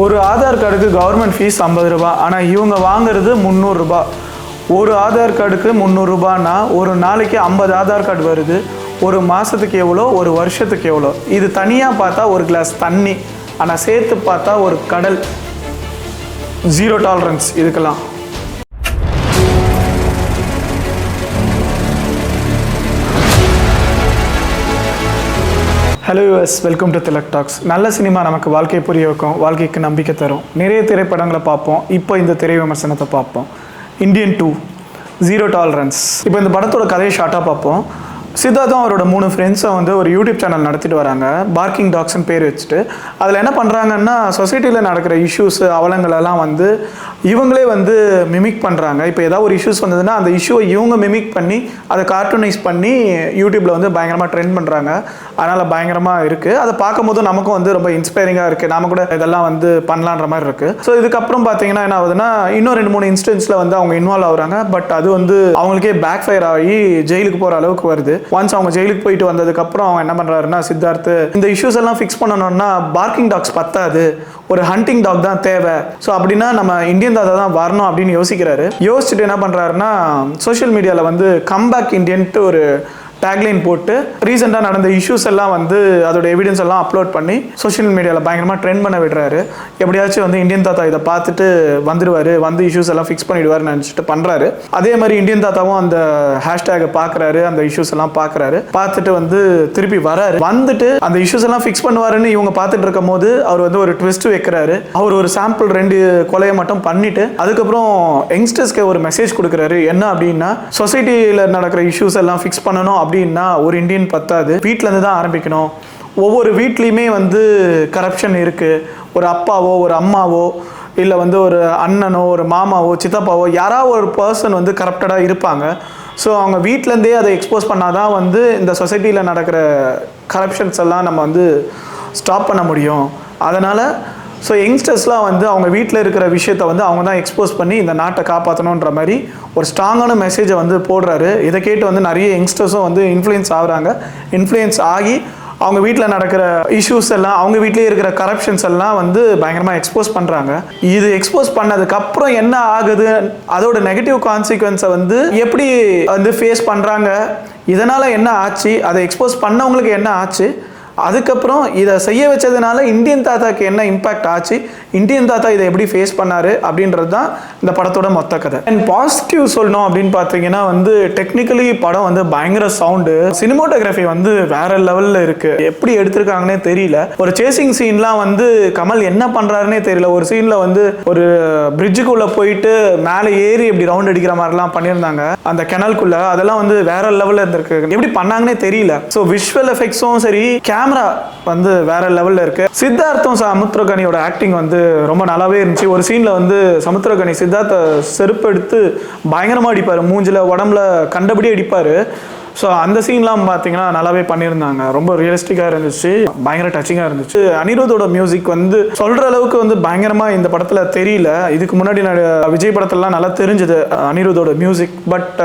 ஒரு ஆதார் கார்டுக்கு government fees ஐம்பது ரூபா ஆனால் இவங்க வாங்குறது முந்நூறுரூபா ஒரு ஆதார் கார்டுக்கு முந்நூறுரூபான்னா ஒரு நாளைக்கு ஐம்பது ஆதார் கார்டு வருது ஒரு மாதத்துக்கு எவ்வளோ ஒரு வருஷத்துக்கு எவ்வளோ. இது தனியாக பார்த்தா ஒரு கிளாஸ் தண்ணி ஆனால் சேர்த்து பார்த்தா ஒரு கடல். ஜீரோ டாலரன்ஸ் இதுக்கெல்லாம். Hello us welcome to Tilak talks நல்ல சினிமா நமக்கு வாழ்க்கையை புரிய வைக்கும் வாழ்க்கைக்கு நம்பிக்கை தரும். நிறைய திரைப்படங்களை பார்ப்போம். இப்போ இந்த திரை விமர்சனத்தை பார்ப்போம். இந்தியன் டூ ஜீரோ டாலரன்ஸ் இப்போ இந்த படத்தோட கதையை ஷார்ட்டாக பார்ப்போம். சித்தார்த்தும் அவரோட மூணு ஃப்ரெண்ட்ஸும் வந்து ஒரு யூடியூப் சேனல் நடத்திட்டு வராங்க. பார்க்கிங் டாக்ஸ்னு பேர் வச்சுட்டு. அதில் என்ன பண்ணுறாங்கன்னா சொசைட்டியில் நடக்கிற இஷ்யூஸ் அவலங்களெல்லாம் வந்து இவங்களே வந்து மிமிக் பண்ணுறாங்க இப்போ ஏதாவது ஒரு இஷ்யூஸ் வந்ததுன்னா அந்த இஷ்யூவை இவங்க மிமிக் பண்ணி அதை கார்ட்டூனைஸ் பண்ணி யூடியூப்பில் வந்து பயங்கரமாக ட்ரெண்ட் பண்ணுறாங்க அதனால் பயங்கரமாக இருக்குது அதை பார்க்கும்போது நமக்கும் வந்து ரொம்ப இன்ஸ்பைரிங்காக இருக்குது நாம கூட இதெல்லாம் வந்து பண்ணலான்ற மாதிரி இருக்குது ஸோ இதுக்கப்புறம் பார்த்தீங்கன்னா என்ன ஆகுதுன்னா இன்னும் ரெண்டு மூணு இன்ஸ்டன்ஸில் வந்து அவங்க இன்வால்வ் ஆகுறாங்க. பட் அது வந்து அவங்களுக்கே பேக் ஃபயர் ஆகி ஜெயிலுக்கு போகிற அளவுக்கு வருது. ஒன்ஸ் அவங்க ஜெயிலுக்கு போயிட்டு வந்ததுக்கப்புறம் அவங்க என்ன பண்ணுறாருன்னா சித்தார்த்து இந்த இஷ்யூஸ் எல்லாம் ஃபிக்ஸ் பண்ணணும்னா பார்க்கிங் டாக்ஸ் பத்தாது. ஒரு ஹண்டிங் டாக் தான் தேவை. ஸோ அப்படின்னா நம்ம இந்தியன் தாத்தா தான் வரணும் அப்படின்னு யோசிக்கிறாரு. யோசிச்சுட்டு என்ன பண்ணுறாருன்னா சோஷியல் மீடியாவில் வந்து கம்பேக் இந்தியன்ட்டு ஒரு டேக்லைன் போட்டு ரீசெண்டாக நடந்த இஷ்யூஸ் எல்லாம் வந்து அதோட எவிடன்ஸ் எல்லாம் அப்லோட் பண்ணி சோஷியல் மீடியாவில் பயங்கரமாக ட்ரெண்ட் பண்ண விடுறாரு. எப்படியாச்சும் வந்து இந்தியன் தாத்தா இதை பார்த்துட்டு வந்துடுவார் வந்து இஷ்யூஸ் எல்லாம் ஃபிக்ஸ் பண்ணிடுவாருன்னு நினச்சிட்டு பண்ணுறாரு அதே மாதிரி இந்தியன் தாத்தாவும் அந்த ஹேஷ்டேகை பார்க்குறாரு அந்த இஷ்யூஸ் எல்லாம் பார்க்குறாரு. பார்த்துட்டு வந்து திருப்பி வராரு. வந்துட்டு அந்த இஷ்யூஸ் எல்லாம் ஃபிக்ஸ் பண்ணுவாருன்னு இவங்க பார்த்துட்டு இருக்கும் போது அவர் வந்து ஒரு ட்விஸ்ட் வைக்கிறாரு. அவர் ஒரு சாம்பிள் ரெண்டு கொலையை மட்டும் பண்ணிட்டு அதுக்கப்புறம் யங்ஸ்டர்ஸ்க்கு ஒரு மெசேஜ் கொடுக்குறாரு. என்ன அப்படின்னா சொசைட்டியில் நடக்கிற இஷ்யூஸ் எல்லாம் ஃபிக்ஸ் பண்ணணும் அப்படின்னா ஒரு இந்தியன் பத்தாது. வீட்டிலேருந்து தான் ஆரம்பிக்கணும். ஒவ்வொரு வீட்லேயுமே வந்து கரப்ஷன் இருக்குது ஒரு அப்பாவோ ஒரு அம்மாவோ இல்லை வந்து ஒரு அண்ணனோ ஒரு மாமாவோ சித்தப்பாவோ யாராவது ஒரு பர்சன் வந்து கரப்டடாக இருப்பாங்க. ஸோ அவங்க வீட்டிலேருந்தே அதை எக்ஸ்போஸ் பண்ணால் தான் வந்து இந்த சொசைட்டியில் நடக்கிற கரப்ஷன்ஸ் எல்லாம் நம்ம வந்து ஸ்டாப் பண்ண முடியும். அதனால் ஸோ யங்ஸ்டர்ஸ்லாம் வந்து அவங்க வீட்டில் இருக்கிற விஷயத்த வந்து அவங்க தான் எக்ஸ்போஸ் பண்ணி இந்த நாட்டை காப்பாற்றணுன்ற மாதிரி ஒரு ஸ்ட்ராங்கான மெசேஜை வந்து போடுறாரு. இதை கேட்டு வந்து நிறைய யங்ஸ்டர்ஸும் வந்து இன்ஃப்ளூயன்ஸ் ஆகுறாங்க. இன்ஃப்ளூயன்ஸ் ஆகி அவங்க வீட்டில் நடக்கிற இஷ்யூஸ் எல்லாம் அவங்க வீட்லேயே இருக்கிற கரப்ஷன்ஸ் எல்லாம் வந்து பயங்கரமாக எக்ஸ்போஸ் பண்ணுறாங்க இது எக்ஸ்போஸ் பண்ணதுக்கப்புறம் என்ன ஆகுது? அதோட நெகட்டிவ் கான்சிக்வன்ஸை வந்து எப்படி வந்து ஃபேஸ் பண்ணுறாங்க இதனால் என்ன ஆச்சு? அதை எக்ஸ்போஸ் பண்ணவங்களுக்கு என்ன ஆச்சு? அதுக்கப்புறம் இதை செய்ய வச்சதுனால இந்தியன் தாத்தாக்கு என்ன இம்பாக்ட் ஆச்சு? இந்தியன் தாத்தா இதை எப்படி ஃபேஸ் பண்ணாரு அப்படின்றது தான் இந்த படத்தோட மொத்த கதை. அண்ட் பாசிட்டிவ் சொல்லணும் அப்படின்னு பார்த்தீங்கன்னா வந்து டெக்னிக்கலி படம் வந்து பயங்கர சவுண்டு சினிமோட்டோகிராஃபி வந்து வேற லெவலில் இருக்கு. எப்படி எடுத்திருக்காங்கன்னே தெரியல. ஒரு சேசிங் சீன்லாம் வந்து கமல் என்ன பண்றாருன்னே தெரியல. ஒரு சீன்ல வந்து ஒரு பிரிட்ஜுக்குள்ள போயிட்டு மேலே ஏறி இப்படி ரவுண்ட் அடிக்கிற மாதிரிலாம் பண்ணியிருந்தாங்க. அந்த கெனல்குள்ள அதெல்லாம் வந்து வேற லெவலில் இருந்திருக்கு. எப்படி பண்ணாங்கன்னே தெரியல. ஸோ விஷுவல் எஃபெக்ட்ஸும் சரி கேமரா வந்து வேற லெவலில் இருக்கு. சித்தார்த்தும் சமுத்திரகனியோட ஆக்டிங் வந்து ரொம்ப நல்லாவே இருந்துச்சு. ஒரு சீனில் வந்து சமுத்திரகனி சித்தார்த்த செருப்பு எடுத்து பயங்கரமாக அடிப்பார். மூஞ்சில் உடம்புல கண்டபடி அடிப்பார். ஸோ அந்த சீன்லாம் பார்த்தீங்கன்னா நல்லாவே பண்ணியிருந்தாங்க. ரொம்ப ரியலிஸ்டிக்காக இருந்துச்சு. பயங்கர டச்சிங்காக இருந்துச்சு. அனிருத்தோட மியூசிக் வந்து சொல்கிற அளவுக்கு வந்து பயங்கரமாக இந்த படத்தில் தெரியல. இதுக்கு முன்னாடி நான் விஜய் படத்துலலாம் நல்லா தெரிஞ்சது அனிருத்தோட மியூசிக் பட்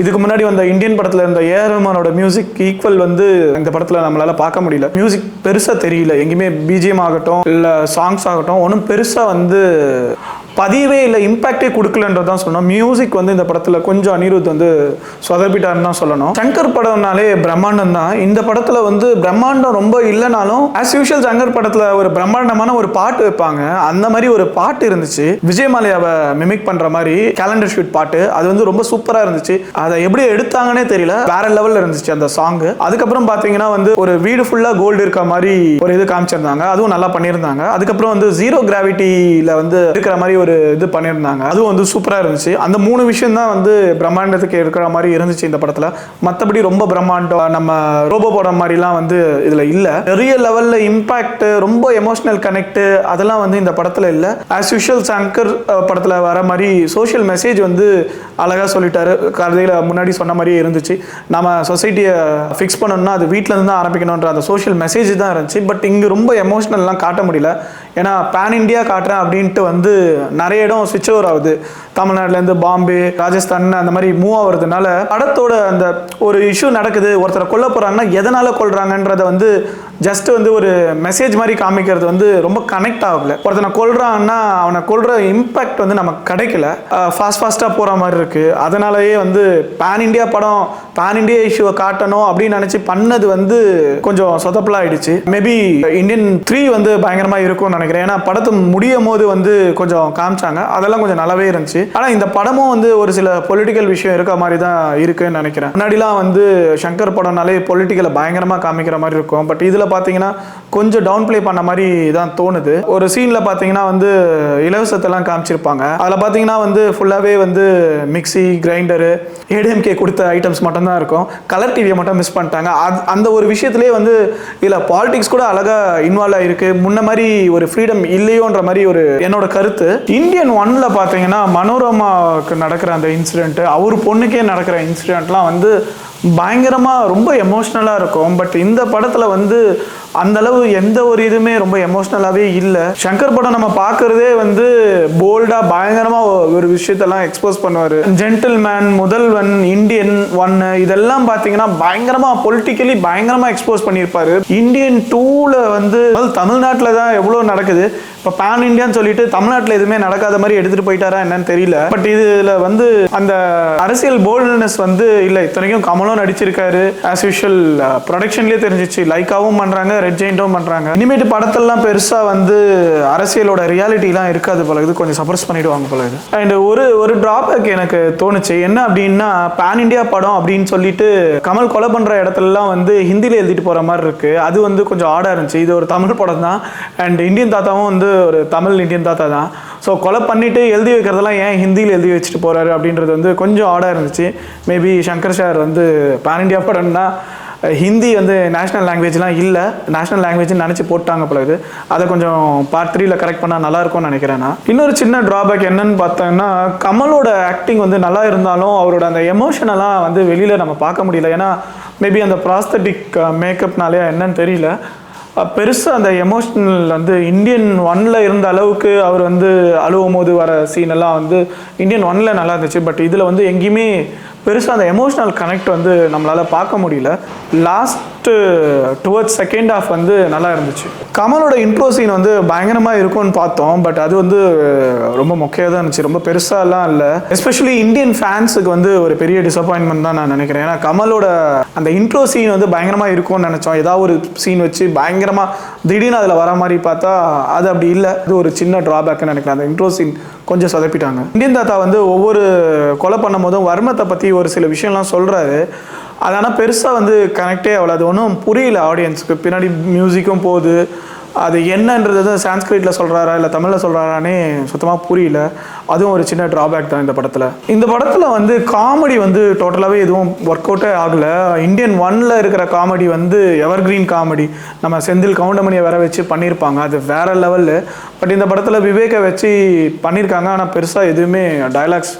இதுக்கு முன்னாடி வந்த இந்தியன் படத்தில் இருந்த ஏஆர் ரஹ்மானோட மியூசிக் ஈக்குவல் வந்து இந்த படத்தில் நம்மளால் பார்க்க முடியல. மியூசிக் பெருசாக தெரியல. எங்கேயுமே பிஜிஎம் ஆகட்டும் இல்லை சாங்ஸ் ஆகட்டும் ஒன்றும் பெருசாக வந்து பதிவே இல்லை இம்பாக்டே கொடுக்கலன்றது தான் சொன்னோம் மியூசிக் வந்து இந்த படத்தில் கொஞ்சம் அனிருத் வந்து சொதப்பிட்டாருன்னு தான் சொல்லணும். சங்கர் படம்னாலே பிரம்மாண்டம் தான். இந்த படத்தில் வந்து பிரம்மாண்டம் ரொம்ப இல்லைனாலும் ஆஸ் யூஷுவல் சங்கர் படத்தில் ஒரு பிரம்மாண்டமான ஒரு பாட்டு வைப்பாங்க. அந்த மாதிரி ஒரு பாட்டு இருந்துச்சு. விஜயமாலையாவை மிமிக் பண்ணுற மாதிரி கேலண்டர் ஷூட் பாட்டு. அது வந்து ரொம்ப சூப்பராக இருந்துச்சு. அதை எப்படி எடுத்தாங்கன்னே தெரியல. வேற லெவலில் இருந்துச்சு அந்த சாங் அதுக்கப்புறம் பார்த்தீங்கன்னா வந்து ஒரு வீடு ஃபுல்லாக கோல்டு இருக்க மாதிரி ஒரு இது காமிச்சிருந்தாங்க. அதுவும் நல்லா பண்ணியிருந்தாங்க. அதுக்கப்புறம் வந்து ஜீரோ கிராவிட்டியில் வந்து இருக்கிற மாதிரி ஒரு இது பண்ணியிருந்தாங்க. அதுவும் வந்து சூப்பராக இருந்துச்சு. அந்த மூணு விஷயம் தான் வந்து பிரம்மாண்டத்துக்கு இருக்கிற மாதிரி இருந்துச்சு இந்த படத்தில். மற்றபடி ரொம்ப பிரம்மாண்டம் நம்ம ரோபோ படம் மாதிரிலாம் வந்து இதில் இல்லை. நிறைய லெவலில் இம்பாக்ட் ரொம்ப எமோஷனல் கனெக்ட் அதெல்லாம் வந்து இந்த படத்தில் இல்லை. ஆஸ் யூஷுவல் சங்கர் படத்தில் வர மாதிரி சோஷியல் மெசேஜ் வந்து அழகாக சொல்லிட்டாரு. கதையில் முன்னாடி சொன்ன மாதிரியே இருந்துச்சு. நம்ம சொசைட்டியை ஃபிக்ஸ் பண்ணணும்னா அது வீட்டிலேருந்து தான் ஆரம்பிக்கணுன்ற அந்த சோஷியல் மெசேஜ் தான் இருந்துச்சு. பட் இங்கே ரொம்ப எமோஷ்னல்லாம் காட்ட முடியல. ஏன்னா பேன் இண்டியா காட்டுறேன் அப்படின்ட்டு வந்து நிறைய இடம் ஸ்விட்ச் ஓவர் ஆகுது. தமிழ்நாட்டிலேருந்து பாம்பே ராஜஸ்தான் அந்த மாதிரி மூவ் ஆகுறதுனால படத்தோட அந்த ஒரு இஷ்யூ நடக்குது. ஒருத்தரை கொல்ல போகிறாங்கன்னா எதனால் கொல்றாங்கன்றத வந்து ஜஸ்ட் வந்து ஒரு மெசேஜ் மாதிரி காமிக்கிறது வந்து ரொம்ப கனெக்ட் ஆகல. ஒருத்தனை கொள்றான்னா அவனை கொள்ற இம்பேக்ட் வந்து நமக்கு கிடைக்கல. ஃபாஸ்ட் ஃபாஸ்ட்டாக போகிற மாதிரி இருக்கு. அதனாலயே வந்து பேன் இந்தியா படம் பேன் இந்தியா இஷ்யூவை காட்டணும் அப்படின்னு நினச்சி பண்ணது வந்து கொஞ்சம் சொதப்பலாயிடுச்சு மேபி இந்தியன் த்ரீ வந்து பயங்கரமாக இருக்கும்னு நினைக்கிறேன். ஏன்னா படத்து முடியும் போது வந்து கொஞ்சம் காமிச்சாங்க. அதெல்லாம் கொஞ்சம் நல்லாவே இருந்துச்சு. ஆனால் இந்த படமும் வந்து ஒரு சில பொலிட்டிக்கல் விஷயம் இருக்க மாதிரி தான் இருக்குன்னு நினைக்கிறேன். முன்னாடிலாம் வந்து சங்கர் படம்னாலே பொலிட்டிக்கலை பயங்கரமாக காமிக்கிற மாதிரி இருக்கும். பட் இதில் பார்த்தீங்கன்னா கொஞ்சம் டவுன் ப்ளே பண்ண மாதிரி தான் தோணுது. ஒரு சீனில் பார்த்தீங்கன்னா வந்து இலவசத்தெல்லாம் காமிச்சிருப்பாங்க. அதில் பார்த்தீங்கன்னா வந்து ஃபுல்லாகவே வந்து மிக்ஸி கிரைண்டரு ஏடிஎம்கே கொடுத்த ஐட்டம்ஸ் மட்டும்தான் இருக்கும். கலர் டிவியை மட்டும் மிஸ் பண்ணிட்டாங்க. அது அந்த ஒரு விஷயத்துலேயே வந்து இதில் பாலிடிக்ஸ் கூட அழகாக இன்வால்வ் ஆகிருக்கு முன்ன மாதிரி ஒரு ஃப்ரீடம் இல்லையோன்ற மாதிரி ஒரு என்னோட கருத்து. இந்தியன் ஒன்னில் பார்த்தீங்கன்னா மனோ மனோரமாவுக்கு நடக்கிற அந்த இன்சிடெண்ட்டு அவர் பொண்ணுக்கே நடக்கிற இன்சிடெண்ட்லாம் வந்து பயங்கரமாக ரொம்ப எமோஷ்னலாக இருக்கும். பட் இந்த படத்தில் வந்து அந்தளவு எந்த ஒரு இதுவுமே ரொம்ப எமோஷ்னலாகவே இல்லை. சங்கர் படம் நம்ம பார்க்குறதே வந்து போல்டாக பயங்கரமாக ஒரு விஷயத்தெல்லாம் எக்ஸ்போஸ் பண்ணுவார். ஜென்டில்மேன் முதல்வன் இந்தியன் ஒன்னு இதெல்லாம் பார்த்தீங்கன்னா பயங்கரமாக பொலிட்டிக்கலி பயங்கரமாக எக்ஸ்போஸ் பண்ணியிருப்பாரு இந்தியன் டூவில் வந்து அதாவது தமிழ்நாட்டில் தான் எவ்வளோ நடக்குது. இப்போ பேன் இந்தியான்னு சொல்லிட்டு தமிழ்நாட்டில் எதுவுமே நடக்காத மாதிரி எடுத்துகிட்டு போயிட்டாரா என்னன்னு தெரியல. பட் இதில் வந்து அந்த அரசியல் போல்ட்னஸ் வந்து இல்லை இத்தனைக்கும் கமலும் நடிச்சிருக்காரு. ஆஸ் யூஷுவல் ப்ரொடக்ஷன்லேயே தெரிஞ்சிச்சு. லைக்காவும் பண்ணுறாங்க ரெட் ஜெயிண்டும் பண்ணுறாங்க இனிமேட்டு படத்தெல்லாம் பெருசாக வந்து அரசியலோட ரியாலிட்டிலாம் இருக்காது போல இது கொஞ்சம் சப்ரஸ் பண்ணிடுவாங்க போல இது அண்ட் ஒரு ஒரு ட்ராபேக் எனக்கு தோணுச்சு. என்ன அப்படின்னா பேன் இந்தியா படம் அப்படின்னு சொல்லிட்டு கமல் கொலை பண்ணுற இடத்துலலாம் வந்து ஹிந்தியில் எழுதிட்டு போகிற மாதிரி இருக்கு. அது வந்து கொஞ்சம் ஆடாக இருந்துச்சு. இது ஒரு தமிழ் படம் தான். அண்ட் இந்தியன் தாத்தாவும் வந்து ஒரு தமிழ் இந்தியன் தாத்தா தான். ஸோ கொலை பண்ணிட்டு எழுதி வைக்கிறதெல்லாம் ஏன் ஹிந்தியில் எழுதி வச்சுட்டு போகிறாரு அப்படின்றது வந்து கொஞ்சம் ஆடாக இருந்துச்சு. மேபி சங்கர் சார் வந்து பேன் இந்தியா படம்னா ஹிந்தி வந்து நேஷ்னல் லாங்குவேஜ்லாம் இல்லை. நேஷ்னல் லாங்குவேஜ்னு நினச்சி போட்டாங்க போல இது. அதை கொஞ்சம் பார்ட் த்ரீல கரெக்ட் பண்ணால் நல்லா இருக்கும்னு நினைக்கிறேன் நான். இன்னொரு சின்ன ட்ராபேக் என்னன்னு பார்த்தோம்னா கமலோட ஆக்டிங் வந்து நல்லா இருந்தாலும் அவரோட அந்த எமோஷனெல்லாம் வந்து வெளியில் நம்ம பார்க்க முடியல. ஏன்னா மேபி அந்த ப்ராஸ்தட்டிக் மேக்கப்னாலே என்னன்னு தெரியல. பெருசாக அந்த எமோஷ்னல் வந்து இந்தியன் ஒன்ல இருந்த அளவுக்கு அவர் வந்து அழுவும் போது வர சீன் எல்லாம் வந்து இந்தியன் ஒன்ல நல்லா இருந்துச்சு. பட் இதில் வந்து எங்கேயுமே பெருசாக அந்த எமோஷ்னல் கனெக்ட் வந்து நம்மளால் பார்க்க முடியல. Last first towards second half வந்து நல்லா இருந்துச்சு. கமலோட இன்ட்ரோ சீன் வந்து பயங்கரமாக இருக்கும்னு பார்த்தோம் பட் அது வந்து ரொம்ப மொக்கையாக தான் இருந்துச்சு. ரொம்ப பெருசாலாம் இல்லை. எஸ்பெஷலி இந்தியன் ஃபேன்ஸுக்கு வந்து ஒரு பெரிய டிசப்பாயின்மெண்ட் தான் நான் நினைக்கிறேன். ஏன்னா கமலோட அந்த இன்ட்ரோ சீன் வந்து பயங்கரமாக இருக்கும்னு நினச்சோம். ஏதாவது ஒரு சீன் வச்சு பயங்கரமாக திடீர்னு அதில் வர மாதிரி பார்த்தா அது அப்படி இல்லை. இது ஒரு சின்ன ட்ராபேக்னு நினைக்கிறேன். அந்த இன்ட்ரோ சீன் கொஞ்சம் சொதப்பிட்டாங்க. இந்தியன் தாத்தா வந்து ஒவ்வொரு கொலை பண்ணும் போதும் வர்மத்தை பற்றி ஒரு சில விஷயம்லாம் சொல்கிறாரு அது ஆனால் பெருசாக வந்து கனெக்டே ஆகல. அது ஒன்றும் புரியல ஆடியன்ஸுக்கு பின்னாடி மியூசிக்கும் போகுது. அது என்னன்றது சான்ஸ்கிரிட்டில் சொல்கிறாரா இல்லை தமிழில் சொல்கிறாரானே சுத்தமாக புரியல. அதுவும் ஒரு சின்ன ட்ராபேக் தான் இந்த படத்தில். இந்த படத்தில் வந்து காமெடி வந்து டோட்டலாகவே எதுவும் ஒர்க் அவுட்டே ஆகலை. இந்தியன் ஒனில் இருக்கிற காமெடி வந்து எவர்கிரீன் காமெடி நம்ம செந்தில் கவுண்டமணியை வேற வச்சு பண்ணியிருப்பாங்க அது வேற லெவலு பட் இந்த படத்தில் விவேக்கை வச்சு பண்ணியிருக்காங்க ஆனால் பெருசாக எதுவுமே டயலாக்ஸ்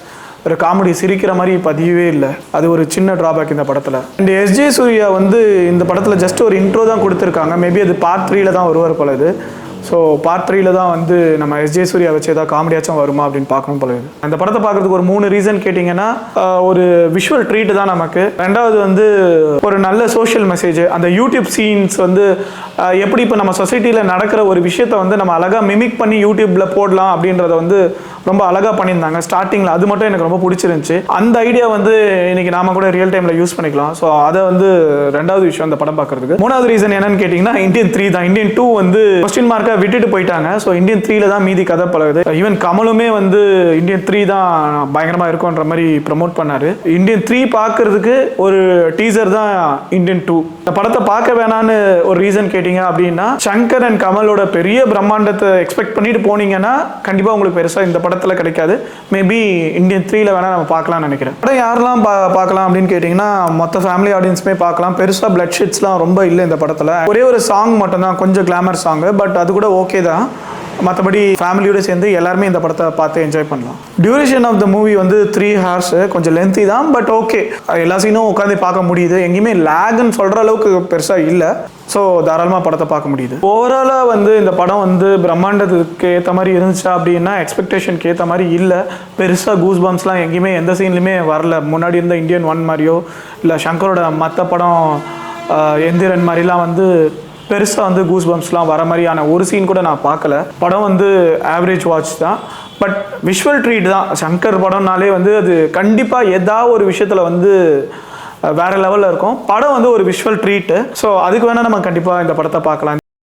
ஒரு காமெடி சிரிக்கிற மாதிரி பதியவே இல்லை. அது ஒரு சின்ன ட்ராபேக் இந்த படத்தில். இந்த எஸ்ஜே சூர்யா வந்து இந்த படத்தில் ஜஸ்ட் ஒரு இன்ட்ரோ தான் கொடுத்துருக்காங்க. மேபி அது பார்ட் த்ரீல தான் வருவார் போல இது. ஸோ பார்ட் த்ரீல தான் வந்து நம்ம எஸ்ஜே சூர்யா வச்சு ஏதாவது காமெடியாச்சும் வருமா அப்படின்னு பார்க்கணும் போல அந்த படத்தை பார்க்கறதுக்கு ஒரு மூணு ரீசன் கேட்டிங்கன்னா ஒரு விஷுவல் ட்ரீட் தான் நமக்கு. ரெண்டாவது வந்து ஒரு நல்ல சோஷியல் மெசேஜ் அந்த யூடியூப் சீன்ஸ் வந்து எப்படி இப்போ நம்ம சொசைட்டியில் நடக்கிற ஒரு விஷயத்த வந்து நம்ம அழகாக மிமிக் பண்ணி யூடியூப்பில் போடலாம் அப்படின்றத வந்து ரொம்ப அழகாக பண்ணியிருந்தாங்க. ஸ்டார்டிங்கில் அது மட்டும் எனக்கு ரொம்ப பிடிச்சிருந்துச்சு. அந்த ஐடியா வந்து இன்னைக்கு நாம கூட ரியல் டைமில் யூஸ் பண்ணிக்கலாம். ஸோ அதை வந்து ரெண்டாவது விஷயம் அந்த படம் பார்க்கறதுக்கு. மூணாவது ரீசன் என்னன்னு கேட்டிங்கன்னா இந்தியன் த்ரீ தான். இந்தியன் டூ வந்து கொஸ்டின் மார்க்காக விட்டுட்டு போயிட்டாங்க. ஸோ இந்தியன் த்ரீல தான் மீதி கதை பழகுது. ஈவன் கமலுமே வந்து இந்தியன் த்ரீ தான் பயங்கரமாக இருக்கும்ன்ற மாதிரி ப்ரமோட் பண்ணாரு. இந்தியன் த்ரீ பார்க்கறதுக்கு ஒரு டீசர் தான் இந்தியன் டூ இந்த படத்தை பார்க்க வேணான்னு ஒரு ரீசன் கேட்டிங்க அப்படின்னா சங்கர் அண்ட் கமலோட பெரிய பிரம்மாண்டத்தை எக்ஸ்பெக்ட் பண்ணிட்டு போனீங்கன்னா கண்டிப்பாக உங்களுக்கு பெருசாக இந்த படத்தில் கிடைக்காது. மேபி இந்தியன் த்ரீல வேணால் நம்ம பார்க்கலாம்னு நினைக்கிறேன். படம் யாரெல்லாம் பா பார்க்கலாம் அப்படின்னு கேட்டிங்கன்னா மொத்த ஃபேமிலி ஆடியன்ஸுமே பார்க்கலாம். பெருசாக பிளட் ஷீட்ஸ்லாம் ரொம்ப இல்லை இந்த படத்தில். ஒரே ஒரு சாங் மட்டும்தான் கொஞ்சம் கிளாமர் சாங் பட் அது கூட ஓகே தான். மற்றபடி ஃபேமிலியோட சேர்ந்து எல்லாருமே இந்த படத்தை பார்த்து என்ஜாய் பண்ணலாம். டியூரேஷன் ஆஃப் த மூவி வந்து த்ரீ ஹார்ஸ் கொஞ்சம் லென்த்தி தான் பட் ஓகே எல்லா சீனும் உட்காந்து பார்க்க முடியுது. எங்கேயுமே லேக்னு சொல்கிற அளவுக்கு பெருசாக இல்லை. ஸோ தாராளமாக படத்தை பார்க்க முடியுது. ஓவராலாக வந்து இந்த படம் வந்து பிரம்மாண்டத்துக்கு ஏற்ற மாதிரி இருந்துச்சா அப்படின்னா எக்ஸ்பெக்டேஷனுக்கு ஏற்ற மாதிரி இல்லை. பெருசாக கூஸ் பம்ப்ஸ்லாம் எங்கேயுமே எந்த சீன்லையுமே வரல. முன்னாடி இருந்த இந்தியன் ஒன் மாதிரியோ இல்லை சங்கரோட மற்ற படம் எந்திரன் மாதிரிலாம் வந்து பெருசாக வந்து கூஸ் பம்ப்ஸ்லாம் வர மாதிரியான ஒரு சீன் கூட நான் பார்க்கல. படம் வந்து ஆவரேஜ் வாட்ச் தான். பட் விஷுவல் ட்ரீட் தான். சங்கர் படம்னாலே வந்து அது கண்டிப்பாக ஏதாவது ஒரு விஷயத்தில் வந்து வேறு வேற லெவலில் இருக்கும். படம் வந்து ஒரு விஷுவல் ட்ரீட்டு ஸோ அதுக்கு வேணால் நம்ம கண்டிப்பாக இந்த படத்தை பார்க்கலாம்.